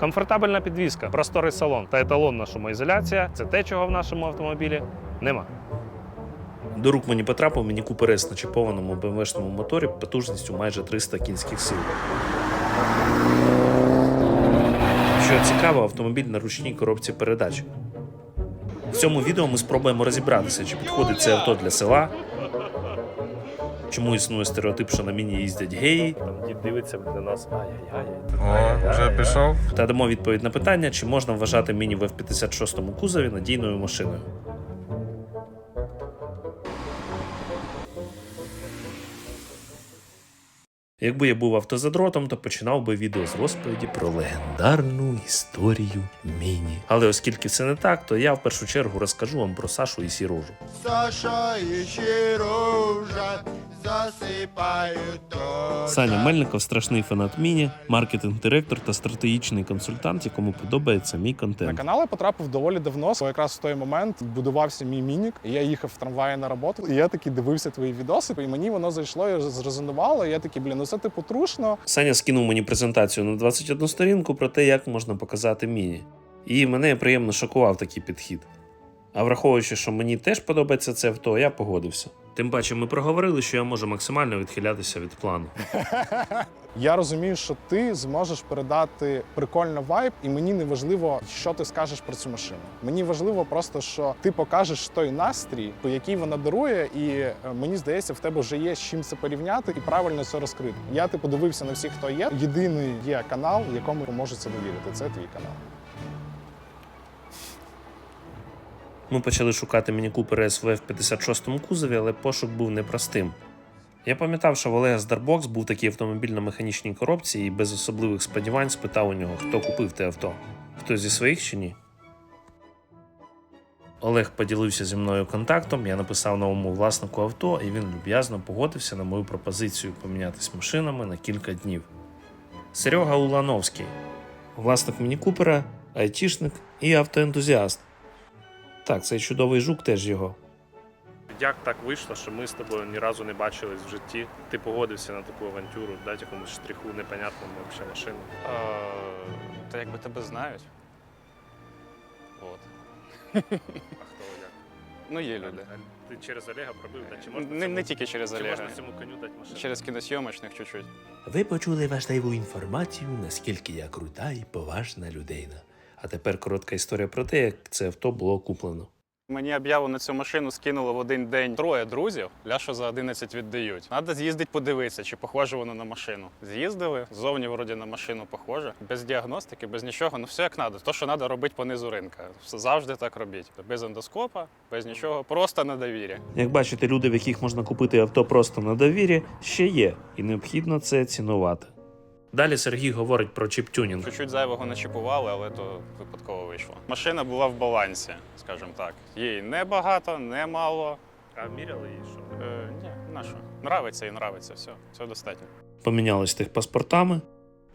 Комфортабельна підвізка, просторий салон та еталонна шумоізоляція це те, чого в нашому автомобілі нема. До рук мені потрапив Міні Купер S на чіпованому BMW-шному моторі потужністю майже 300 кінських сил. Що цікаво, автомобіль на ручній коробці передач. В цьому відео ми спробуємо розібратися, чи підходить це авто для села, чому існує стереотип, що на міні їздять геї. Там дід дивиться для нас. О, вже пішов. Та дамо відповідь на питання, чи можна вважати міні в F56 кузові надійною машиною. Якби я був автозадротом, то починав би відео з розповіді про легендарну історію міні. Але оскільки це не так, то я в першу чергу розкажу вам про Сашу і Сірожу. Саша і Чиружа Саня Мельников страшний фанат міні, маркетинг-директор та стратегічний консультант, якому подобається мій На контент. канал я потрапив доволі давно, бо якраз в той момент будувався мій мінік. І я їхав в трамваї на роботу, і я таки дивився твої відоси, і мені воно зайшло і зрезонувало. І я такий, блін, ну це типу трушно. Саня скинув мені презентацію на 21 сторінку про те, як можна показати міні. І мене приємно шокував такий підхід. А враховуючи, що мені теж подобається це авто, я погодився. Тим паче, ми проговорили, що я можу максимально відхилятися від плану. Я розумію, що ти зможеш передати прикольно вайб, і мені не важливо, що ти скажеш про цю машину. Мені важливо просто, що ти покажеш той настрій, по який вона дарує, і е, мені здається, в тебе вже є з чим це порівняти і правильно це розкрити. Я ти подивився на всіх, хто є. Єдиний є канал, якому можу це довірити. Це твій канал. Ми почали шукати міні Cooper SV в 56-му кузові, але пошук був непростим. Я пам'ятав, що в Олега з Darbox був такий автомобіль на механічній коробці і без особливих сподівань спитав у нього, хто купив те авто. Хто зі своїх чи ні? Олег поділився зі мною контактом, я написав новому власнику авто, і він люб'язно погодився на мою пропозицію помінятися машинами на кілька днів. Серега Улановський, власник Міні Купера, айтішник і автоентузіаст. Так, цей чудовий жук теж його. Як так вийшло, що ми з тобою ні разу не бачились в житті? Ти погодився на таку авантюру, дати якомусь штриху непонятному взагалі машину. Е, Та якби тебе знають. От. А хто як? Ну, є люди. Ти через Олега пробив, да? чи можна Не, цьому, не тільки через чи Олега. можна цьому коню дати машину? Через кіносйомочних чуть-чуть. Ви почули важливу інформацію, наскільки я крута і поважна людина. А тепер коротка історія про те, як це авто було куплено. Мені об'яву на цю машину скинуло в один день троє друзів. Ляшо за 11 віддають. Надо з'їздити подивитися, чи похоже воно на машину. З'їздили, зовні вроді на машину похоже. Без діагностики, без нічого. Ну все як треба. То, що треба робити по низу ринка. Все Завжди так робіть. Без ендоскопа, без нічого, просто на довір'я. Як бачите, люди, в яких можна купити авто просто на довірі, ще є, і необхідно це цінувати. Далі Сергій говорить про чіп-тюнінг. Чуть-чуть зайвого начіпували, але то випадково вийшло. Машина була в балансі, скажімо так. Їй не багато, не мало. А міряли її що? Е, ні, на що? Нравиться і нравиться, все. Все достатньо. Помінялись тих паспортами.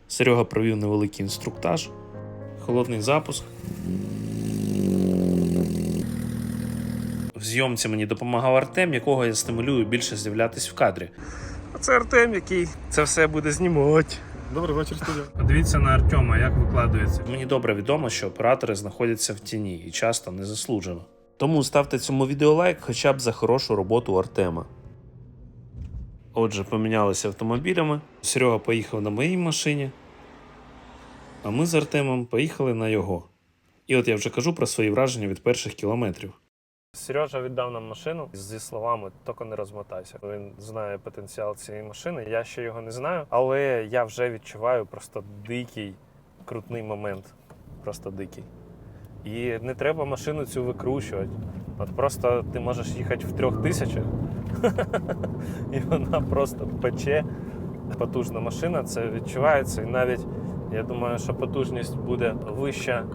Серега провів невеликий інструктаж, холодний запуск. В зйомці мені допомагав Артем, якого я стимулюю більше з'являтись в кадрі. А це Артем, який це все буде знімати. Добрий вечір, студія. Подивіться на Артема, як викладується. Мені добре відомо, що оператори знаходяться в тіні і часто незаслужено. Тому ставте цьому відео лайк хоча б за хорошу роботу Артема. Отже, помінялися автомобілями. Серега поїхав на моїй машині, а ми з Артемом поїхали на його. І от я вже кажу про свої враження від перших кілометрів. Сережа віддав нам машину зі словами тільки не розмотайся. Він знає потенціал цієї машини. Я ще його не знаю, але я вже відчуваю просто дикий, крутний момент. Просто дикий. І не треба машину цю викручувати. От просто ти можеш їхати в трьох тисячах, і вона просто пече. Потужна машина, це відчувається. І навіть я думаю, що потужність буде вища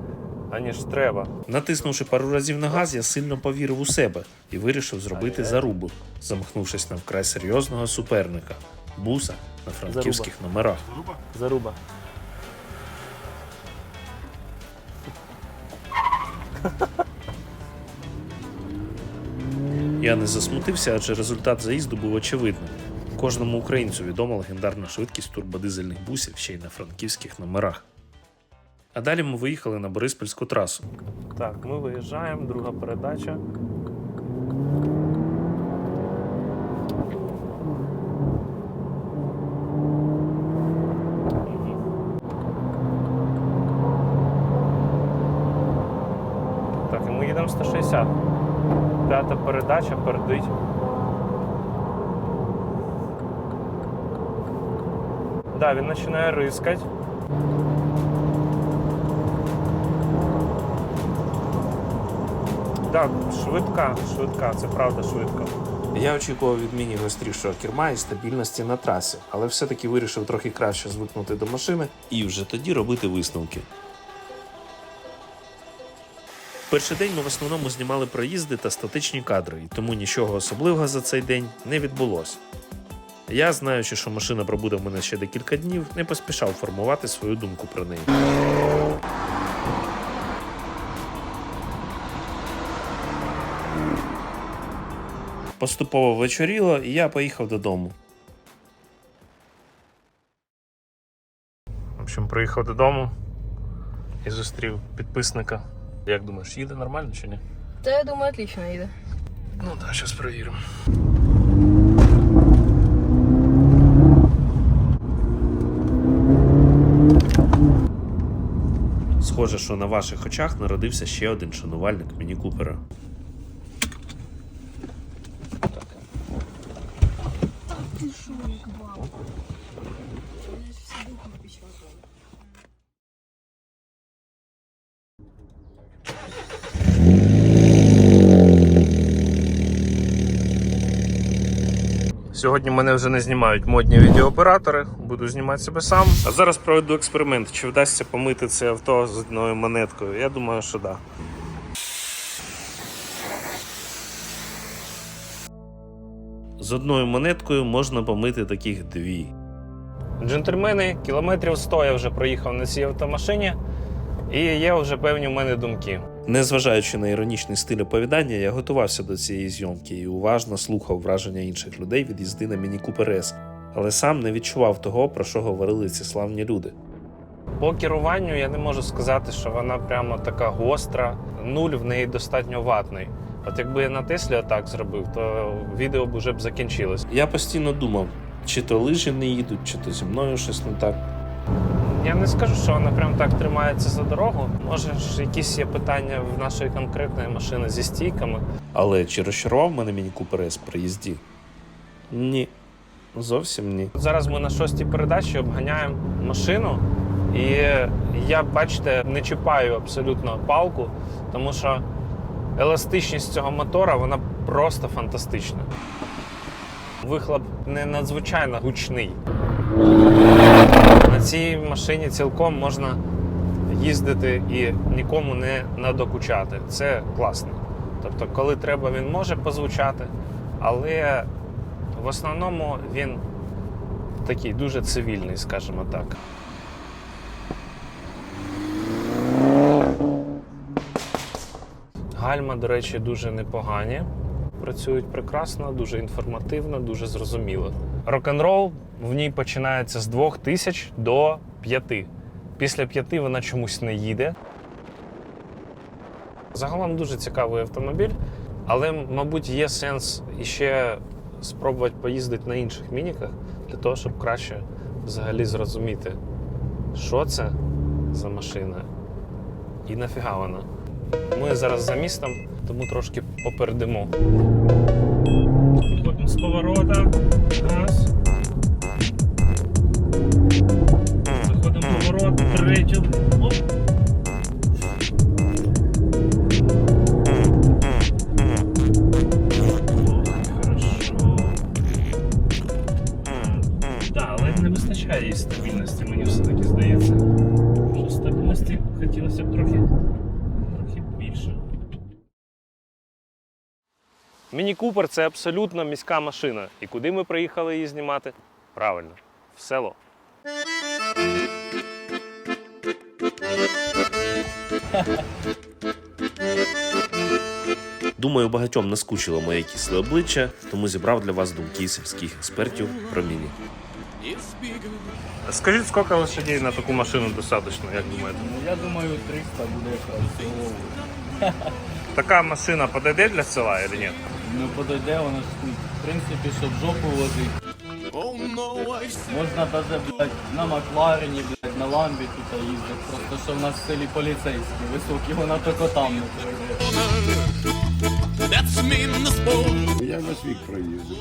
аніж треба. Натиснувши пару разів на газ, я сильно повірив у себе і вирішив зробити зарубу, замахнувшись на вкрай серйозного суперника буса на франківських номерах. Заруба. Я не засмутився, адже результат заїзду був очевидним. Кожному українцю відома легендарна швидкість турбодизельних бусів ще й на франківських номерах. А далі ми виїхали на Бориспільську трасу. Так, ми виїжджаємо, друга передача. Так, і ми їдемо 160. П'ята передача передить. Да, він починає рискати. Так, швидка, швидка, це правда швидко. Я очікував від міні гострішого керма і стабільності на трасі, але все-таки вирішив трохи краще звикнути до машини і вже тоді робити висновки. Перший день ми в основному знімали проїзди та статичні кадри, і тому нічого особливого за цей день не відбулося. Я, знаючи, що машина пробуде в мене ще декілька днів, не поспішав формувати свою думку про неї. Поступово вечоріло, і я поїхав додому. В общем, приїхав додому і зустрів підписника. Як думаєш, їде нормально чи ні? Да, я думаю, отлично едет. Ну так, зараз перевіримо. Схоже, що на ваших очах народився ще один шанувальник Міні Купера. Сьогодні мене вже не знімають модні відеооператори, буду знімати себе сам. А зараз проведу експеримент, чи вдасться помити це авто з одною монеткою. Я думаю, що так. Да. З одною монеткою можна помити таких дві. Джентльмени, кілометрів 100 я вже проїхав на цій автомашині, і є вже певні в мене думки. Незважаючи на іронічний стиль оповідання, я готувався до цієї зйомки і уважно слухав враження інших людей від їзди на Міні Купер С, але сам не відчував того, про що говорили ці славні люди. По керуванню я не можу сказати, що вона прямо така гостра. Нуль в неї достатньо ватний. От якби я на Теслі так зробив, то відео б вже б закінчилось. Я постійно думав, чи то лижі не їдуть, чи то зі мною щось не так. Я не скажу, що вона прям так тримається за дорогу. Може ж якісь є питання в нашої конкретної машини зі стійками. Але чи розчарував мене Міні Купер С при їзді? Ні. Зовсім ні. Зараз ми на шостій передачі обганяємо машину, і я, бачите, не чіпаю абсолютно палку, тому що еластичність цього мотора вона просто фантастична. Вихлоп не надзвичайно гучний. Цій машині цілком можна їздити і нікому не надокучати. Це класно. Тобто, коли треба, він може позвучати, але в основному він такий дуже цивільний, скажімо так. Гальма, до речі, дуже непогані. Працюють прекрасно, дуже інформативно, дуже зрозуміло. Рок-н-рол в ній починається з 2000 до 5. Після 5 вона чомусь не їде. Загалом дуже цікавий автомобіль, але, мабуть, є сенс іще спробувати поїздити на інших мініках для того, щоб краще взагалі зрозуміти, що це за машина і нафіга вона. Ми зараз за містом, тому трошки попередимо. Виходимо з поворота. Раз. Заходимо в поворот, третю. Не вистачає стабільності, мені все-таки здається. Що стабільності хотілося б трохи Міні Купер це абсолютно міська машина. І куди ми приїхали її знімати? Правильно, в село. Думаю, багатьом наскучило моє кисле обличчя, тому зібрав для вас думки сільських експертів про міні. Скажіть, скільки лошадей на таку машину достатньо, як думаєте? Я думаю, 300 буде якраз. Така машина подойде для села чи ні? Ну подойде, воно ну, в принципі, щоб жопу возити. Можна даже, блядь, на Макларені, блядь, на ламбі тут їздити. Просто що в нас в селі поліцейські високі, вона тільки там не пройде. Я весь вік проїздив.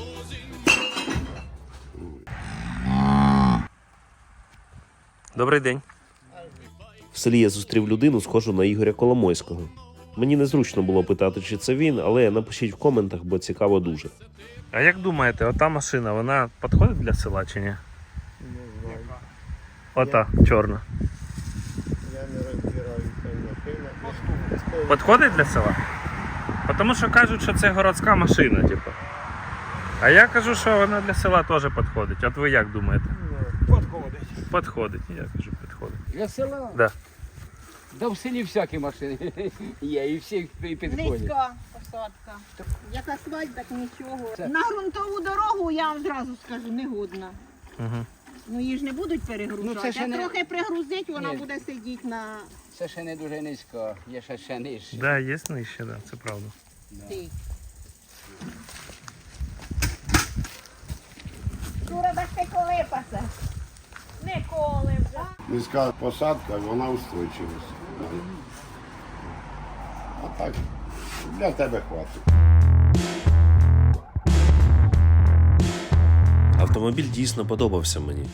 Добрий день. В селі я зустрів людину, схожу на Ігоря Коломойського. Мені незручно було питати, чи це він, але напишіть в коментах, бо цікаво дуже. А як думаєте, ота машина, вона підходить для села чи ні? Не знаю. Ота, чорна. Я не машинах. Підходить для села? Тому що кажуть, що це городська машина, типу. А я кажу, що вона для села теж підходить. От ви як думаєте? Подходить. Підходить. Я кажу, підходить. Для села? Да. Да в селі всякі машини є, і всі підходять. Низька посадка. Як асфальт, так нічого. На ґрунтову дорогу я вам зразу скажу, негодна. Угу. Ну її ж не будуть перегружати. Ну, це ще а не- трохи пригрузить, вона Ні. буде сидіти на Це ще не дуже низько, є ще ще нижче. Да, є нижче, да, це правда. цій. Дура, так ти коли пасе? Не коли вже. Низька посадка, вона устойчивість. А так, для тебе хватить. Автомобіль дійсно подобався мені.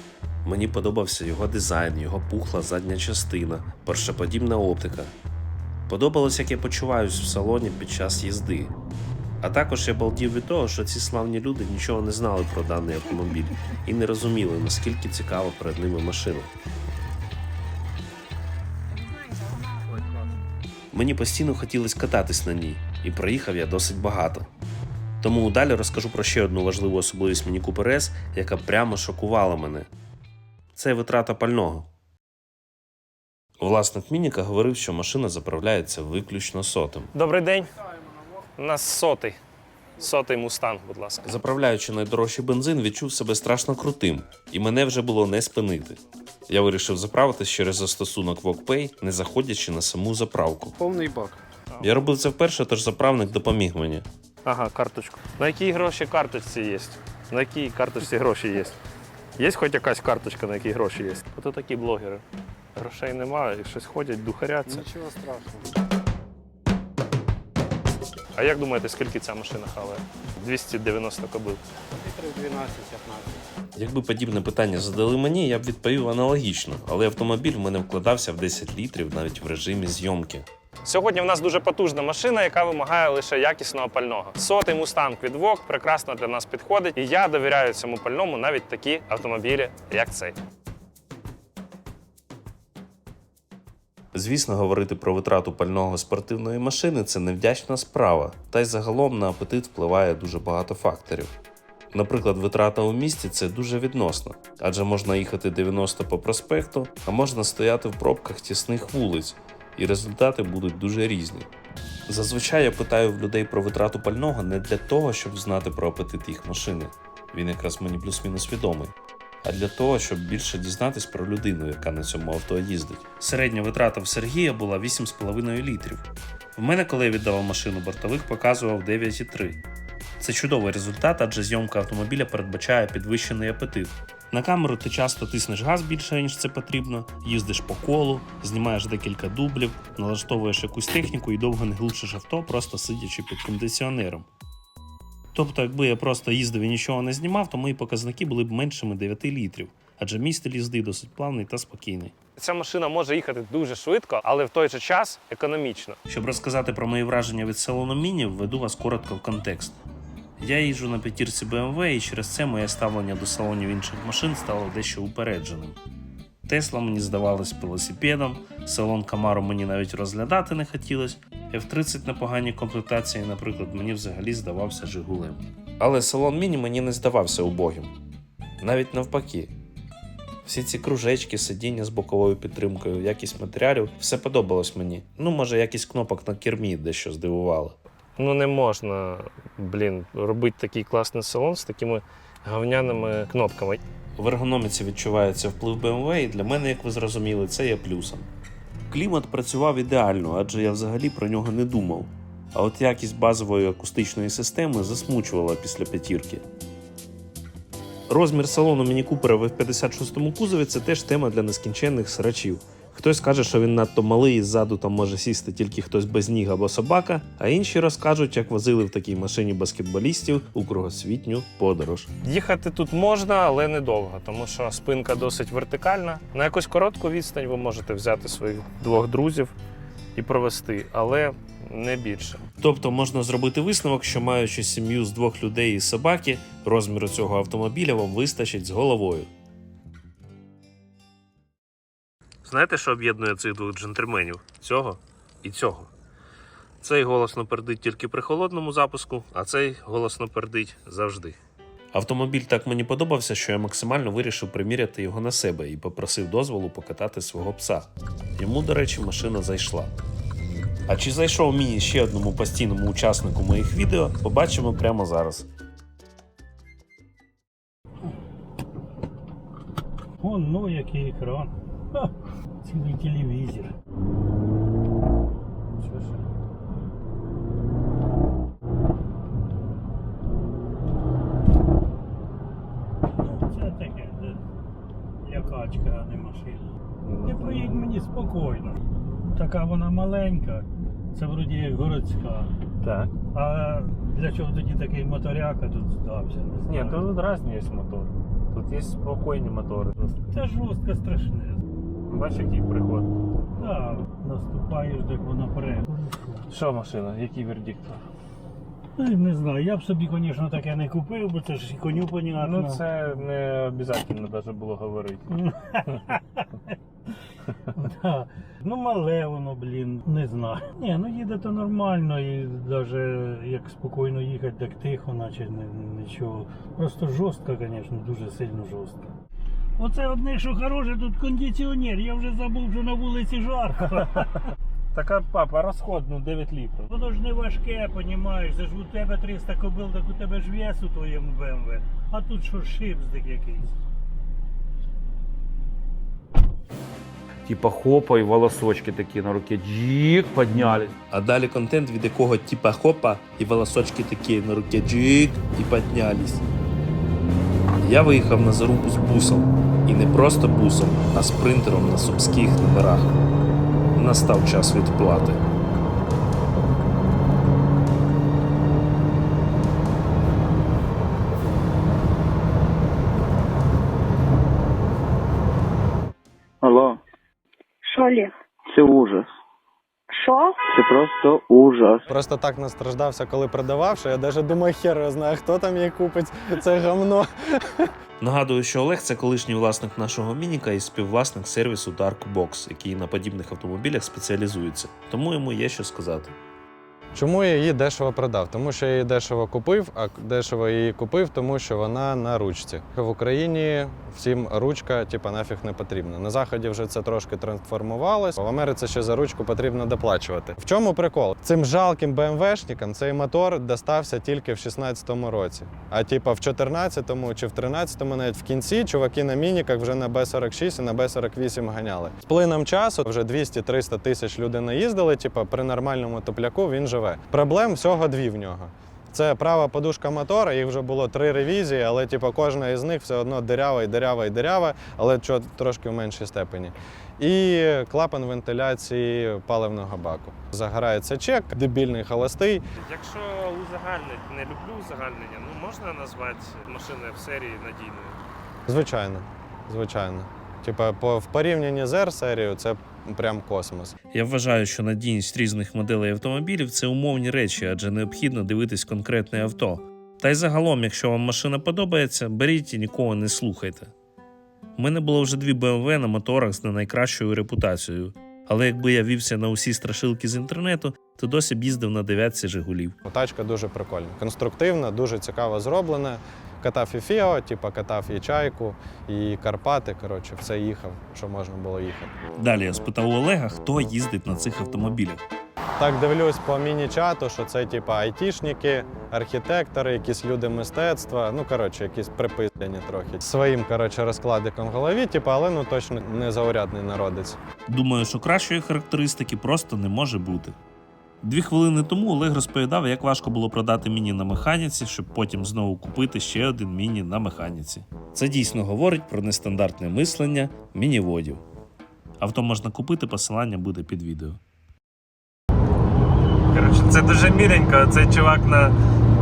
Мені подобався його дизайн, його пухла задня частина, першоподібна оптика. Подобалось, як я почуваюсь в салоні під час їзди. А також я балдів від того, що ці славні люди нічого не знали про даний автомобіль і не розуміли, наскільки цікава перед ними машина. Мені постійно хотілося кататись на ній, і проїхав я досить багато. Тому далі розкажу про ще одну важливу особливість Міні Купер S, яка прямо шокувала мене. Це витрата пального. Власник Мініка говорив, що машина заправляється виключно сотим. Добрий день. У нас сотий. Сотий мустанг, будь ласка. Заправляючи найдорожчий бензин, відчув себе страшно крутим, і мене вже було не спинити. Я вирішив заправитись через застосунок WalkPay, не заходячи на саму заправку. Повний бак. Я робив це вперше, тож заправник допоміг мені. Ага, карточку. На якій гроші карточці є? На якій карточці гроші є? Є хоч якась карточка, на якій гроші є? Ото такі блогери. Грошей немає, щось ходять, духаряться. Нічого страшного. А як думаєте, скільки ця машина хаває? 290 кобил. Літрів 12-15. Якби подібне питання задали мені, я б відповів аналогічно, але автомобіль в мене вкладався в 10 літрів навіть в режимі зйомки. Сьогодні в нас дуже потужна машина, яка вимагає лише якісного пального. Сотий мустанг від VOG прекрасно для нас підходить, і я довіряю цьому пальному навіть такі автомобілі, як цей. Звісно, говорити про витрату пального спортивної машини це невдячна справа, та й загалом на апетит впливає дуже багато факторів. Наприклад, витрата у місті це дуже відносно, адже можна їхати 90 по проспекту, а можна стояти в пробках тісних вулиць, і результати будуть дуже різні. Зазвичай я питаю в людей про витрату пального не для того, щоб знати про апетит їх машини. Він якраз мені плюс-мінус відомий. А для того, щоб більше дізнатись про людину, яка на цьому авто їздить. Середня витрата в Сергія була 8,5 літрів. В мене, коли я віддавав машину, бортових показував 9,3. Це чудовий результат, адже зйомка автомобіля передбачає підвищений апетит. На камеру ти часто тиснеш газ більше, ніж це потрібно, їздиш по колу, знімаєш декілька дублів, налаштовуєш якусь техніку і довго не глушиш авто, просто сидячи під кондиціонером. Тобто, якби я просто їздив і нічого не знімав, то мої показники були б меншими 9 літрів, адже мій стиль їзди досить плавний та спокійний. Ця машина може їхати дуже швидко, але в той же час економічно. Щоб розказати про мої враження від салону Міні, введу вас коротко в контекст. Я їжджу на п'ятірці BMW, і через це моє ставлення до салонів інших машин стало дещо упередженим. Тесла мені здавалась велосипедом, салон Camaro мені навіть розглядати не хотілось. F30 на поганій комплектації, наприклад, мені взагалі здавався Жигулем. Але салон Міні мені не здавався убогим. Навіть навпаки. Всі ці кружечки, сидіння з боковою підтримкою, якість матеріалів, все подобалось мені. Ну, може, якість кнопок на кермі дещо здивувало. Ну не можна, блін, робити такий класний салон з такими говняними кнопками. В ергономіці відчувається вплив BMW, і для мене, як ви зрозуміли, це є плюсом. Клімат працював ідеально, адже я взагалі про нього не думав. А от якість базової акустичної системи засмучувала після п'ятірки. Розмір салону Міні Купера в F56 кузові це теж тема для нескінченних срачів. Хтось каже, що він надто малий і ззаду там може сісти тільки хтось без ніг або собака, а інші розкажуть, як возили в такій машині баскетболістів у кругосвітню подорож. Їхати тут можна, але недовго, тому що спинка досить вертикальна. На якусь коротку відстань ви можете взяти своїх двох друзів і провести, але не більше. Тобто можна зробити висновок, що маючи сім'ю з двох людей і собаки, розміру цього автомобіля вам вистачить з головою. Знаєте, що об'єднує цих двох джентльменів? Цього і цього. Цей голосно пердить тільки при холодному запуску, а цей голосно пердить завжди. Автомобіль так мені подобався, що я максимально вирішив приміряти його на себе і попросив дозволу покатати свого пса. Йому, до речі, машина зайшла. А чи зайшов міні ще одному постійному учаснику моїх відео, побачимо прямо зараз. О, ну який екран. Ха, цілий телевізор. Що ж? Ну, це таке, де лякачка, а не машина. Ти проїдь мені спокійно. Така вона маленька, це вроді як городська. Так. А для чого тоді такий моторяка тут здався? Не Ні, знаю. тут різні є мотори. Тут є спокійні мотори. Це жорстко страшне. Бачиш, який приход. Так, наступаєш, так вона пре. Що машина? Який вердикт? Не знаю, я б собі, звісно, таке не купив, бо це ж і коню понятно. Ну це не обов'язково навіть було говорити. Да. Ну, мале воно, блін, не знаю. Ні, ну їде то нормально, і навіть як спокійно їхати, так тихо, наче нічого. Просто жорстко, звісно, дуже сильно жорстко. Оце одне, що хороше, тут кондиціонер. Я вже забув, що на вулиці жарко. Така папа, розход, ну 9 літрів. Воно ж не важке, понімаєш. Це ж у тебе 300 кобил, так у тебе ж вес у твоєму БМВ. А тут що шипздик якийсь. Типа хопа і волосочки такі на руці. Джік піднялись. А далі контент, від якого типа хопа і волосочки такі на руки джик і піднялись. Я виїхав на зарубу з бусом. І не просто бусом, а спринтером на сумських номерах. Настав час відплати. Алло, Що, Олег? це ужас. Що? Це просто ужас. Просто так настраждався, коли продавав, що я навіть думаю, хер я знаю, хто там її купить це гамно. Нагадую, що Олег це колишній власник нашого мініка і співвласник сервісу Darkbox, який на подібних автомобілях спеціалізується. Тому йому є що сказати. Чому я її дешево продав? Тому що я її дешево купив, а дешево її купив, тому що вона на ручці. В Україні всім ручка, типа, нафіг не потрібна. На заході вже це трошки трансформувалось. В Америці ще за ручку потрібно доплачувати. В чому прикол? Цим жалким БМВшникам цей мотор достався тільки в 16-му році. А типа в 14-му чи в 13-му, навіть в кінці, чуваки на мініках вже на Б46 і на Б48 ганяли. З плином часу вже 200-300 тисяч людей наїздили. Типа при нормальному топляку він живе. Проблем всього дві в нього. Це права подушка мотора, їх вже було три ревізії, але типу, кожна із них все одно дирява і дирява і дирява, але чо- трошки в меншій степені. І клапан вентиляції паливного баку. Загорається чек, дебільний холостий. Якщо узагальнити, не люблю узагальнення, ну можна назвати машиною в серії надійною. Звичайно, звичайно. Типа, по в порівнянні з R-серією це прям космос. Я вважаю, що надійність різних моделей автомобілів це умовні речі, адже необхідно дивитись конкретне авто. Та й загалом, якщо вам машина подобається, беріть і нікого не слухайте. У мене було вже дві BMW на моторах з не найкращою репутацією, але якби я вівся на усі страшилки з інтернету, то досі б їздив на дев'ятці Жигулів. Тачка дуже прикольна, конструктивна, дуже цікаво зроблена. Катав і Фіо, типа катав і чайку, і Карпати. Коротше, все їхав, що можна було їхати. Далі я спитав у Олега, хто їздить на цих автомобілях. Так дивлюсь по міні-чату, що це типа айтішники, архітектори, якісь люди мистецтва. Ну коротше, якісь припиздені трохи. Своїм коротше розкладиком в голові, типу, але ну точно не заурядний народець. Думаю, що кращої характеристики просто не може бути. Дві хвилини тому Олег розповідав, як важко було продати міні на механіці, щоб потім знову купити ще один міні на механіці. Це дійсно говорить про нестандартне мислення мініводів. Авто можна купити, посилання буде під відео. Коротше, це дуже міленько. Цей чувак на,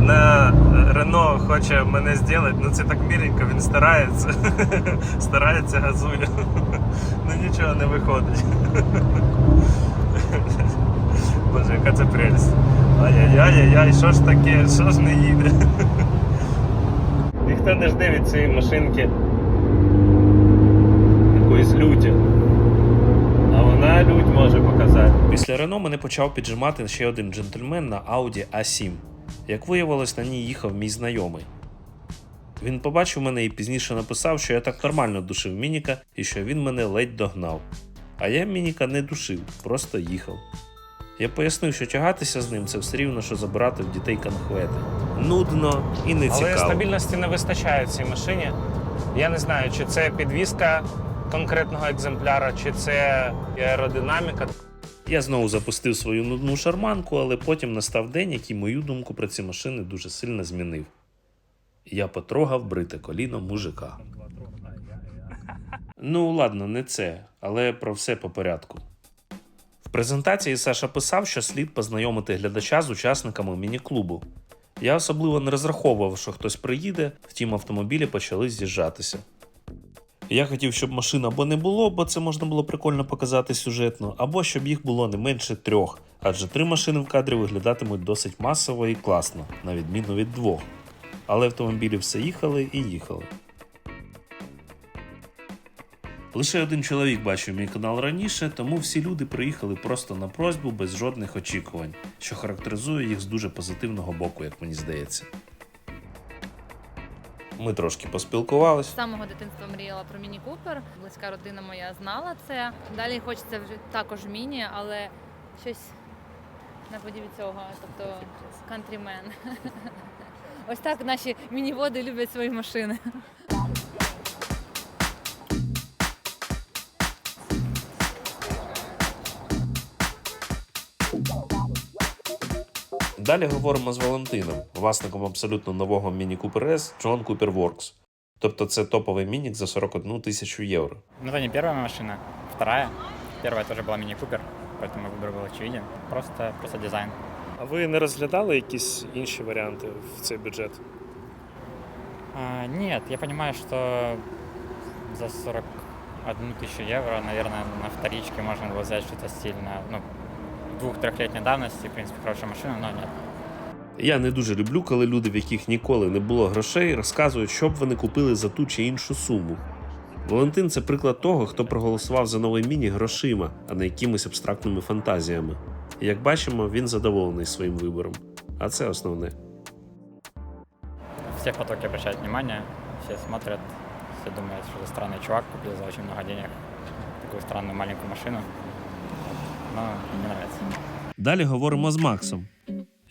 на Рено хоче мене зробити. Ну це так міленько, він старається. старається, газує. ну нічого не виходить. Боже, яка це прелість. Ай-яй-яй-яй, що ж таке, що ж не їде? Ніхто не жде від цієї машинки якоїсь люті. А вона лють може показати. Після Рено мене почав піджимати ще один джентльмен на Audi A7. Як виявилось, на ній їхав мій знайомий. Він побачив мене і пізніше написав, що я так нормально душив Мініка і що він мене ледь догнав. А я Мініка не душив, просто їхав. Я пояснив, що тягатися з ним це все рівно, що забирати в дітей конхвети. Нудно і не Але стабільності не вистачає цій машині. Я не знаю, чи це підвізка конкретного екземпляра, чи це аеродинаміка. Я знову запустив свою нудну шарманку, але потім настав день, який мою думку про ці машини дуже сильно змінив. Я потрогав брите коліно мужика. Ну, ладно, не це, але про все по порядку. Презентації Саша писав, що слід познайомити глядача з учасниками міні-клубу. Я особливо не розраховував, що хтось приїде, втім автомобілі почали з'їжджатися. Я хотів, щоб машин або не було, бо це можна було прикольно показати сюжетно, або щоб їх було не менше трьох, адже три машини в кадрі виглядатимуть досить масово і класно, на відміну від двох. Але автомобілі все їхали і їхали. Лише один чоловік бачив мій канал раніше, тому всі люди приїхали просто на просьбу без жодних очікувань, що характеризує їх з дуже позитивного боку, як мені здається. Ми трошки поспілкувались. З самого дитинства мріяла про міні Купер. Близька родина моя знала це. Далі хочеться вже також міні, але щось наподібі цього, тобто кантрімен. Ось так наші мініводи люблять свої машини. Далі говоримо з Валентином, власником абсолютно нового Міні Cooper S John Cooper Works. Тобто це топовий мінік за 41 тисячу євро. Ну, это не первая машина, вторая. Первая тоже была мини-купер, поэтому выбор был очевиден. Просто, просто дизайн. А ви не розглядали якісь інші варіанти в цей бюджет? А, нет, я понимаю, что за 41 тысячу евро, наверное, на вторичке можно было взять что-то стильное. Ну, двух-трехлетней давности, в принципе, хорошая машина, но нет. Я не дуже люблю, коли люди, в яких ніколи не було грошей, розказують, що б вони купили за ту чи іншу суму. Валентин це приклад того, хто проголосував за новий міні грошима, а не якимись абстрактними фантазіями. І як бачимо, він задоволений своїм вибором. А це основне. Все в потоке обращают внимание, все смотрят, все думают, что за странный чувак купил за очень много денег такую странную маленькую машину. Мне нравится. Далі говоримо з Максом.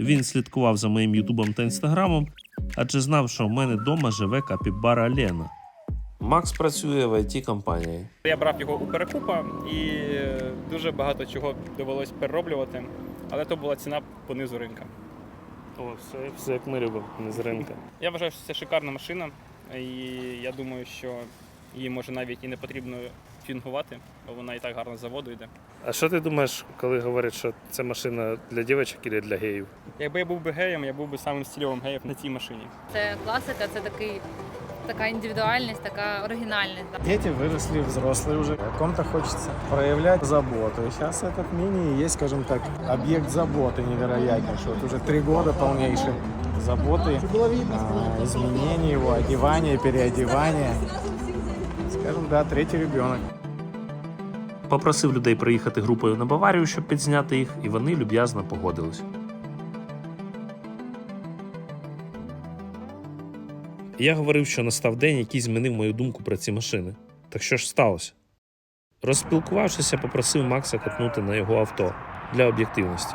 Він слідкував за моїм Ютубом та інстаграмом, адже знав, що в мене вдома живе капібара Лена. Макс працює в it компанії Я брав його у перекупа і е, дуже багато чого довелось перероблювати, але то була ціна по низу ринка. О, все, все як ми любимо, не з ринка. Я вважаю, що це шикарна машина, і я думаю, що її може навіть і не потрібно тюнгувати, бо вона і так гарно з заводу йде. А що ти думаєш, коли говорять, що це машина для дівчат або для геїв? Якби я був би геєм, я був би самим стильовим геєм на цій машині. Це класика, це такий, така індивідуальність, така оригінальність. Дети выросли, взрослые уже. О ком-то хочется проявлять заботу. И сейчас этот мини и есть, скажем так, объект заботы невероятнейший. Вот уже три года полнейшей заботы, а, изменения его, одевания, переодевания. Скажем, да, третий ребенок. Попросив людей приїхати групою на Баварію, щоб підзняти їх, і вони люб'язно погодились. Я говорив, що настав день, який змінив мою думку про ці машини. Так що ж сталося? Розспілкувавшися, попросив Макса катнути на його авто для об'єктивності.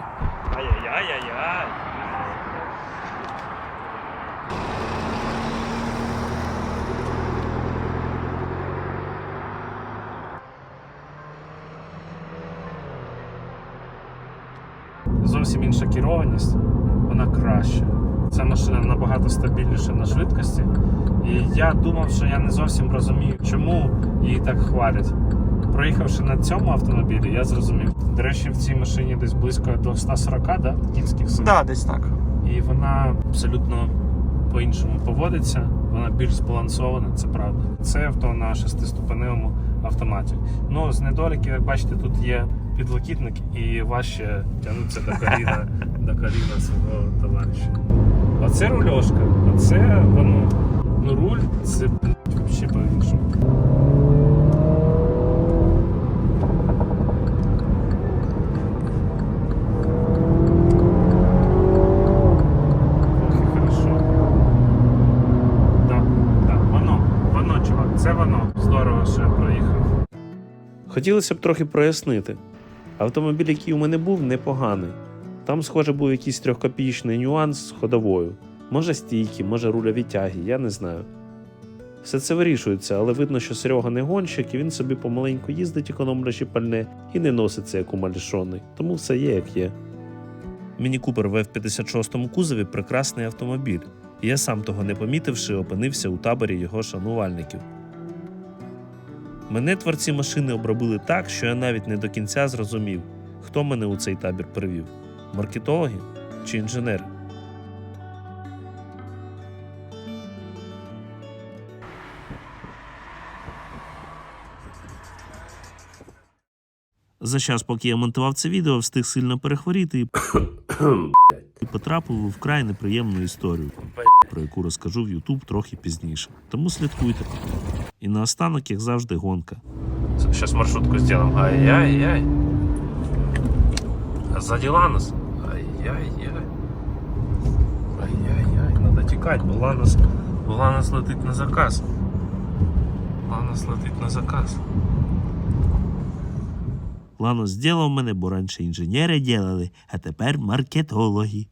Зовсім інша керованість, вона краща. Ця машина набагато стабільніша на швидкості. І я думав, що я не зовсім розумію, чому її так хвалять. Проїхавши на цьому автомобілі, я зрозумів. До речі, в цій машині десь близько до 140 да, кінських сил. Да, десь так. І вона абсолютно по-іншому поводиться, вона більш збалансована, це правда. Це авто на шестиступеневому автоматі. Ну, з недоліків, як бачите, тут є підлокітник і важче тягнутися до коліна, до коліна свого товариша. Оце рульошка, оце воно. Ну, руль це взагалі по-іншому. Це. Хотілося б трохи прояснити. Автомобіль, який у мене був, непоганий. Там, схоже, був якийсь трьохкопійчний нюанс з ходовою. Може стійки, може рульові тяги, я не знаю. Все це вирішується, але видно, що Серега не гонщик, і він собі помаленьку їздить, економлячи пальне, і не носиться як умалішоний. Тому все є як є. Міні Купер в F56 кузові прекрасний автомобіль, я сам того не помітивши, опинився у таборі його шанувальників. Мене творці машини обробили так, що я навіть не до кінця зрозумів, хто мене у цей табір привів маркетологи чи інженери. За час, поки я монтував це відео, встиг сильно перехворіти і потрапив у вкрай неприємну історію, про яку розкажу в YouTube трохи пізніше. Тому слідкуйте. І наостанок, як завжди, гонка. Сейчас маршрутку сделаем. Ай-яй-яй. А сзади Ланос. Ай-яй-яй. Ай-яй-яй. Надо тікати, бо Ланос, Ланос летить на заказ. Ланос летить на заказ. Лано зробив мене, бо раніше інженери ділили, а тепер маркетологи.